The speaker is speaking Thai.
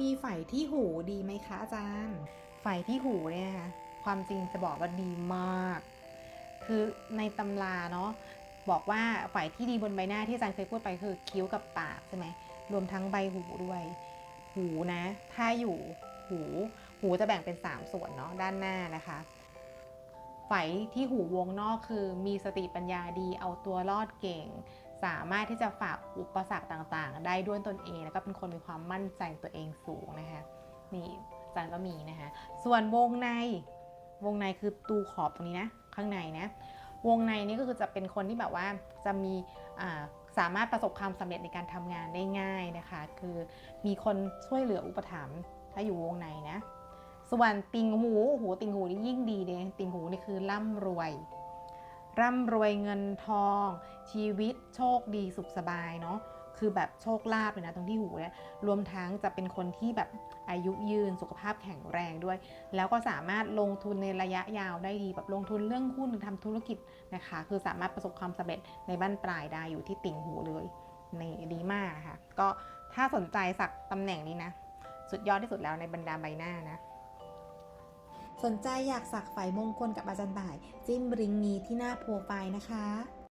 มีไฝที่หูดีไหมคะอาจารย์ ไฝที่หูเนี่ยนะคะความจริงจะบอกว่าดีมาก คือในตำราเนาะบอกว่าไฝที่ดีบนใบหน้าที่อาจารย์เคยพูดไปคือคิ้วกับปากใช่ไหมรวมทั้งใบหูด้วย หูนะ ถ้าอยู่หู หูจะแบ่งเป็น 3 ส่วนเนาะด้านหน้านะคะไฝที่หูวงนอกคือมีสติปัญญาดีเอาตัวรอดเก่ง สามารถที่จะฝ่าอุปสรรคต่างๆ ได้ด้วยตนเอง แล้วก็เป็นคนมีความมั่นใจในตัวเองสูงนะคะนี่อาจารย์ก็มีนะคะส่วนวงในวงในคือตูขอบตรงนี้นะข้างในนะวงในนี่ก็คือจะเป็นคนที่แบบว่าจะมีสามารถประสบความสำเร็จในการทำงานได้ง่ายนะคะ คือมีคนช่วยเหลืออุปถัมภ์ถ้าอยู่วงในนะส่วนติงหูโอ้โหติงหูนี่ยิ่งดีเลยติงหูนี่คือร่ำรวย ร่ำรวยเงินทอง ชีวิตโชคดีสุขสบายเนาะคือแบบโชคลาภเลยนะตรงที่หูเนี่ยรวมทั้งจะเป็นคนที่แบบอายุยืนสุขภาพแข็งแรงด้วย แล้วก็สามารถลงทุนในระยะยาวได้ดีแบบลงทุนเรื่องหุ้นหรือทำธุรกิจนะคะ คือสามารถประสบความสำเร็จในบ้านปลายได้อยู่ที่ติ่งหูเลยนี่ดีมากนะคะก็ถ้าสนใจสักตำแหน่งนี้นะ สุดยอดที่สุดแล้วในบรรดาใบหน้านะ สนใจอยากสักไฝมงคลกับอาจารย์ต่าย จิ้มริงนี้ที่หน้าโปรไฟล์นะคะ